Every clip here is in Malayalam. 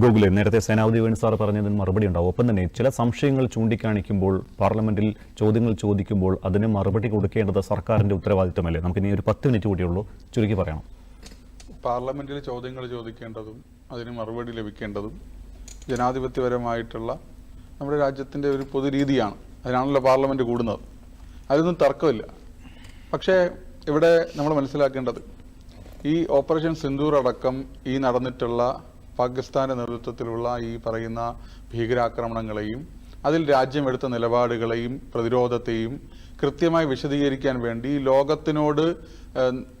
ഗോകുലെ നേരത്തെ സേനാപതി സാർ പറഞ്ഞതിന് മറുപടി ഉണ്ടാവും. ഒപ്പം തന്നെ ചില സംശയങ്ങൾ ചൂണ്ടിക്കാണിക്കുമ്പോൾ പാർലമെന്റിൽ ചോദ്യങ്ങൾ ചോദിക്കുമ്പോൾ അതിന് മറുപടി കൊടുക്കേണ്ടത് സർക്കാരിന്റെ ഉത്തരവാദിത്തമല്ലേ നമുക്ക് ഇനി ഒരു പത്ത് മിനിറ്റ് കൂടിയുള്ളൂ ചുരുക്കി പറയണം. പാർലമെന്റിൽ ചോദ്യങ്ങൾ ചോദിക്കേണ്ടതും അതിന് മറുപടി ലഭിക്കേണ്ടതും ജനാധിപത്യപരമായിട്ടുള്ള നമ്മുടെ രാജ്യത്തിന്റെ ഒരു പൊതുരീതിയാണ്. അതിനാണല്ലോ പാർലമെന്റ് കൂടുന്നത്. അതൊന്നും തർക്കമില്ല. പക്ഷേ ഇവിടെ നമ്മൾ മനസ്സിലാക്കേണ്ടത് ഈ ഓപ്പറേഷൻ സിന്ദൂർ അടക്കം ഈ നടന്നിട്ടുള്ള പാകിസ്ഥാന്റെ നേതൃത്വത്തിലുള്ള ഈ പറയുന്ന ഭീകരാക്രമണങ്ങളെയും അതിൽ രാജ്യം എടുത്ത നിലപാടുകളെയും പ്രതിരോധത്തെയും കൃത്യമായി വിശദീകരിക്കാൻ വേണ്ടി ലോകത്തിനോട്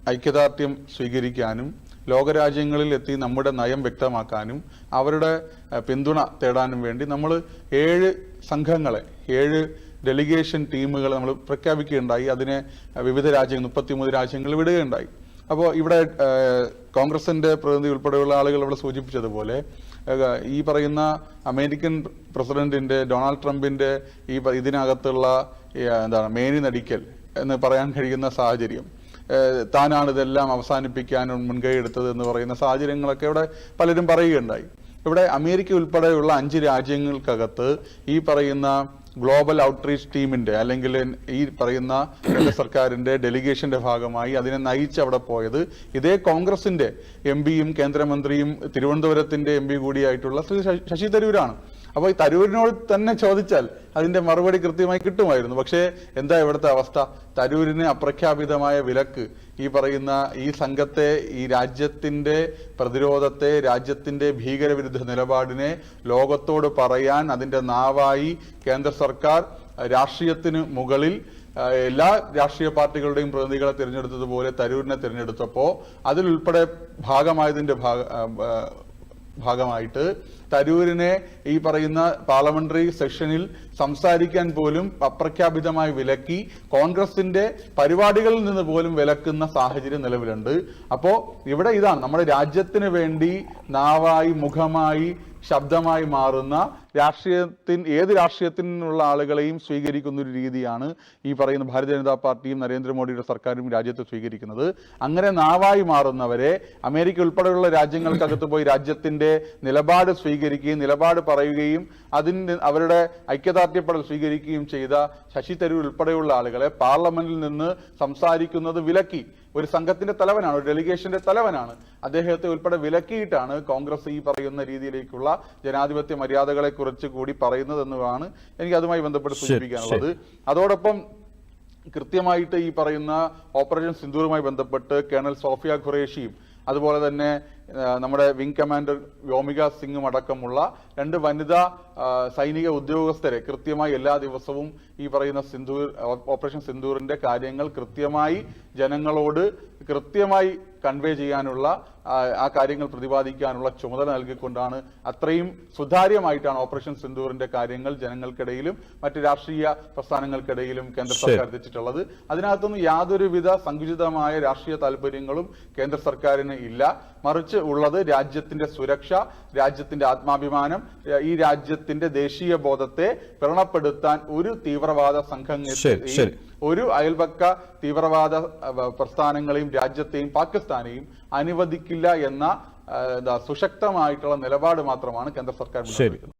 ഐക്യദാർഢ്യം സ്വീകരിക്കാനും ലോകരാജ്യങ്ങളിൽ എത്തി നമ്മുടെ നയം വ്യക്തമാക്കാനും അവരുടെ പിന്തുണ തേടാനും വേണ്ടി നമ്മൾ ഏഴ് സംഘങ്ങളെ ഏഴ് ഡെലിഗേഷൻ ടീമുകളെ നമ്മൾ പ്രഖ്യാപിക്കുകയുണ്ടായി. അതിനെ വിവിധ രാജ്യങ്ങൾ മുപ്പത്തിമൂന്ന് രാജ്യങ്ങൾ വിടുകയുണ്ടായി. അപ്പോൾ ഇവിടെ കോൺഗ്രസിന്റെ പ്രതിനിധി ഉൾപ്പെടെയുള്ള ആളുകൾ ഇവിടെ സൂചിപ്പിച്ചതുപോലെ ഈ പറയുന്ന അമേരിക്കൻ പ്രസിഡന്റിന്റെ ഡൊണാൾഡ് ട്രംപിന്റെ ഈ ഇതിനകത്തുള്ള എന്താണ് മേനി നടിക്കൽ എന്ന് പറയാൻ കഴിയുന്ന സാഹചര്യം താനാണ് ഇതെല്ലാം അവസാനിപ്പിക്കാൻ മുൻകൈ എടുത്തത് എന്ന് പറയുന്ന സാഹചര്യങ്ങളൊക്കെ ഇവിടെ പലരും പറയുകയുണ്ടായി. ഇവിടെ അമേരിക്ക ഉൾപ്പെടെയുള്ള അഞ്ച് രാജ്യങ്ങൾക്കകത്ത് ഈ പറയുന്ന ഗ്ലോബൽ ഔട്ട്റീച്ച് ടീമിന്റെ അല്ലെങ്കിൽ ഈ പറയുന്ന കേന്ദ്ര സർക്കാരിന്റെ ഡെലിഗേഷന്റെ ഭാഗമായി അതിനെ നയിച്ച് അവിടെ പോയത് ഇതേ കോൺഗ്രസിന്റെ എം പിയും കേന്ദ്രമന്ത്രിയും തിരുവനന്തപുരത്തിന്റെ എം പി കൂടിയായിട്ടുള്ള ശ്രീ ശശി- തരൂരാണ്. അപ്പോൾ ഈ തരൂരിനോട് തന്നെ ചോദിച്ചാൽ അതിന്റെ മറുപടി കൃത്യമായി കിട്ടുമായിരുന്നു. പക്ഷേ എന്താ ഇവിടുത്തെ അവസ്ഥ? തരൂരിന് അപ്രഖ്യാപിതമായ വിലക്ക് ഈ പറയുന്ന ഈ സംഘത്തെ ഈ രാജ്യത്തിന്റെ പ്രതിരോധത്തെ രാജ്യത്തിന്റെ ഭീകരവിരുദ്ധ നിലപാടിനെ ലോകത്തോട് പറയാൻ അതിന്റെ നാവായി കേന്ദ്ര സർക്കാർ രാഷ്ട്രീയത്തിന് മുകളിൽ എല്ലാ രാഷ്ട്രീയ പാർട്ടികളുടെയും പ്രതിനിധികളെ തിരഞ്ഞെടുത്തതുപോലെ തരൂരിനെ തിരഞ്ഞെടുത്തപ്പോ അതിലുൾപ്പെടെ ഭാഗമായതിന്റെ ഭാഗ ഭാഗമായിട്ട് തരൂരിനെ ഈ പറയുന്ന പാർലമെന്ററി സെഷനിൽ സംസാരിക്കാൻ പോലും അപ്രഖ്യാപിതമായി വിലക്കി കോൺഗ്രസിന്റെ പരിപാടികളിൽ നിന്ന് പോലും വിലക്കുന്ന സാഹചര്യം നിലവിലുണ്ട്. അപ്പോ ഇവിടെ ഇതാണ് നമ്മുടെ രാജ്യത്തിന് വേണ്ടി നാവായി മുഖമായി ശബ്ദമായി മാറുന്ന രാഷ്ട്രീയത്തിൻ ഏത് രാഷ്ട്രീയത്തിൽ നിന്നുള്ള ആളുകളെയും സ്വീകരിക്കുന്ന ഒരു രീതിയാണ് ഈ പറയുന്ന ഭാരതീയ ജനതാ പാർട്ടിയും നരേന്ദ്രമോദിയുടെ സർക്കാരും രാജ്യത്ത് സ്വീകരിക്കുന്നത്. അങ്ങനെ നാവായി മാറുന്നവരെ അമേരിക്ക ഉൾപ്പെടെയുള്ള രാജ്യങ്ങൾക്കകത്ത് പോയി രാജ്യത്തിന്റെ നിലപാട് സ്വീകരിക്കുകയും നിലപാട് പറയുകയും അതിന് അവരുടെ ഐക്യദാർഢ്യപ്പെടൽ സ്വീകരിക്കുകയും ചെയ്ത ശശി തരൂർ ഉൾപ്പെടെയുള്ള ആളുകളെ പാർലമെന്റിൽ നിന്ന് സംസാരിക്കുന്നത് വിലക്കി. ഒരു സംഘത്തിന്റെ തലവനാണ് ഒരു ഡെലിഗേഷന്റെ തലവനാണ്. അദ്ദേഹത്തെ ഉൾപ്പെടെ വിലക്കിയിട്ടാണ് കോൺഗ്രസ് ഈ പറയുന്ന രീതിയിലേക്കുള്ള ജനാധിപത്യ മര്യാദകളെ കുറിച്ച് കൂടി പറയുന്നതെന്നുമാണ് എനിക്ക് അതുമായി ബന്ധപ്പെട്ട് സൂചിപ്പിക്കാനുള്ളത്. അതോടൊപ്പം കൃത്യമായിട്ട് ഈ പറയുന്ന ഓപ്പറേഷൻ സിന്ദൂറുമായി ബന്ധപ്പെട്ട് കേണൽ സോഫിയ ഖുറേഷിയും അതുപോലെ തന്നെ നമ്മുടെ വിംഗ് കമാൻഡർ വ്യോമിക സിംഗും അടക്കമുള്ള രണ്ട് വനിതാ സൈനിക ഉദ്യോഗസ്ഥരെ കൃത്യമായി എല്ലാ ദിവസവും ഈ പറയുന്ന സിന്ധൂർ ഓപ്പറേഷൻ സിന്ധൂറിന്റെ കാര്യങ്ങൾ കൃത്യമായി ജനങ്ങളോട് കൃത്യമായി കൺവേ ചെയ്യാനുള്ള ആ, കാര്യങ്ങൾ പ്രതിപാദിക്കാനുള്ള ചുമതല നൽകിക്കൊണ്ടാണ് അത്രയും സുതാര്യമായിട്ടാണ് ഓപ്പറേഷൻ സിന്ധൂറിന്റെ കാര്യങ്ങൾ ജനങ്ങൾക്കിടയിലും മറ്റ് രാഷ്ട്രീയ പ്രസ്ഥാനങ്ങൾക്കിടയിലും കേന്ദ്ര സർക്കാർ എത്തിച്ചിട്ടുള്ളത്. അതിനകത്തൊന്നും യാതൊരുവിധ സങ്കുചിതമായ രാഷ്ട്രീയ താല്പര്യങ്ങളും കേന്ദ്ര സർക്കാരിന് ഇല്ല. മറിച്ച് ഉള്ളത് രാജ്യത്തിന്റെ സുരക്ഷ രാജ്യത്തിന്റെ ആത്മാഭിമാനം ഈ രാജ്യത്തിന്റെ ദേശീയ ബോധത്തെ വ്രണപ്പെടുത്താൻ ഒരു തീവ്രവാദ ശരി. ഒരു അയൽപക്ക തീവ്രവാദ പ്രസ്ഥാനങ്ങളെയും രാജ്യത്തെയും പാകിസ്ഥാനെയും അനുവദിക്കില്ല എന്ന സുശക്തമായിട്ടുള്ള നിലപാട് മാത്രമാണ് കേന്ദ്ര സർക്കാർ